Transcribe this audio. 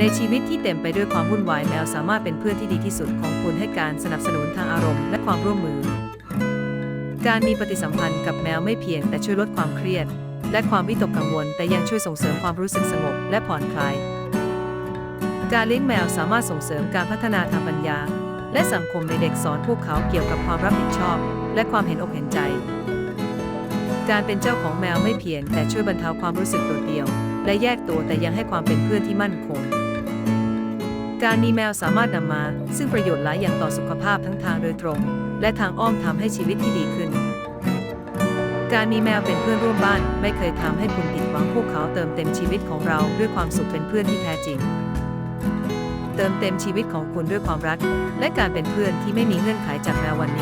ในชีวิตที่เต็มไปด้วยความวุ่นวายแมวสามารถเป็นเพื่อนที่ดีที่สุดของคุณให้การสนับสนุนทางอารมณ์และความร่วมมือ การมีปฏิสัมพันธ์กับแมวไม่เพียงแต่ช่วยลดความเครียด และความวิตกกังวล แต่ยังช่วยส่งเสริมความรู้สึกสงบและผ่อนคลาย การเลี้ยงแมวสามารถส่งเสริมการพัฒนาทางปัญญา และสังคมในเด็กสอนพวกเขาเกี่ยวกับความรับผิดชอบ และความเห็นอกเห็นใจ การเป็นเจ้าของแมวไม่เพียงแต่ช่วยบรรเทาความรู้สึกโดดเดี่ยว และแยกตัวแต่ยังให้ความเป็นเพื่อนที่มั่นคง การมีแมวสามารถนำมา ซึ่งประโยชน์หลายอย่างต่อสุขภาพทั้งทางโดยตรง และทางอ้อมทำให้ชีวิตที่ดีขึ้น การมีแมวเป็นเพื่อนร่วมบ้าน ไม่เคยทำให้คุณผิดหวังพวกเขาเติมเต็มชีวิตของเราด้วยความสุขเป็นเพื่อนที่แท้จริง เติมเต็มชีวิตของคุณด้วยความรัก และการเป็นเพื่อนที่ไม่มีเงื่อนไขจากแมววันนี้